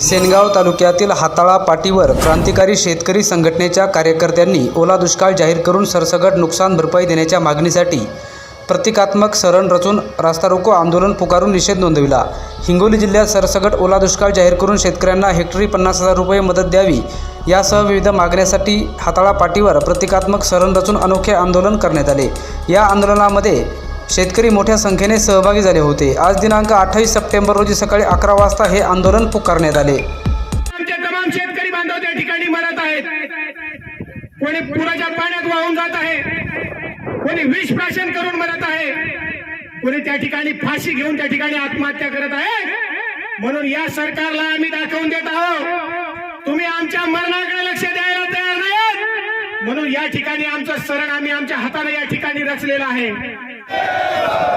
सेनगाव तालुक्यातील हाताळा पाटीवर क्रांतिकारी शेतकरी संघटनेच्या कार्यकर्त्यांनी ओला दुष्काळ जाहीर करून सरसगट नुकसान भरपाई देण्याच्या मागणीसाठी प्रतिकात्मक सरण रचून रास्ता रोको आंदोलन पुकारून निषेध नोंदविला. हिंगोली जिल्ह्यात सरसगट ओला दुष्काळ जाहीर करून शेतकऱ्यांना हेक्टरी पन्नास हजार रुपये मदत द्यावी यासह विविध मागण्यासाठी हाताळा पाटीवर प्रतिकात्मक सरण रचून अनोखे आंदोलन करण्यात आले. या आंदोलनामध्ये शेतकरी मोठ्या संख्येने सहभागी झाले होते. आज दिनांक अठ्ठावीस सप्टेंबर रोजी सकाळी अकरा वाजता हे आंदोलन पुकारण्यात आले. आमचे तमाम शेतकरी बांधव त्या ठिकाणी मरत आहेत. कोणी पुराच्या पाण्यात वाहून जात आहे. कोणी विष प्राशन करून मरत आहे. कोणी त्या ठिकाणी फाशी घेऊन त्या ठिकाणी आत्महत्या करत आहे. म्हणून या सरकारला आम्ही दाखवून देत आहोत. तुम्ही आमच्या मरणाकडे लक्ष द्यायला तयार नाही म्हणून या ठिकाणी आमचं सरण आम्ही आमच्या हाताने या ठिकाणी रचलेलं आहे. शेतकरी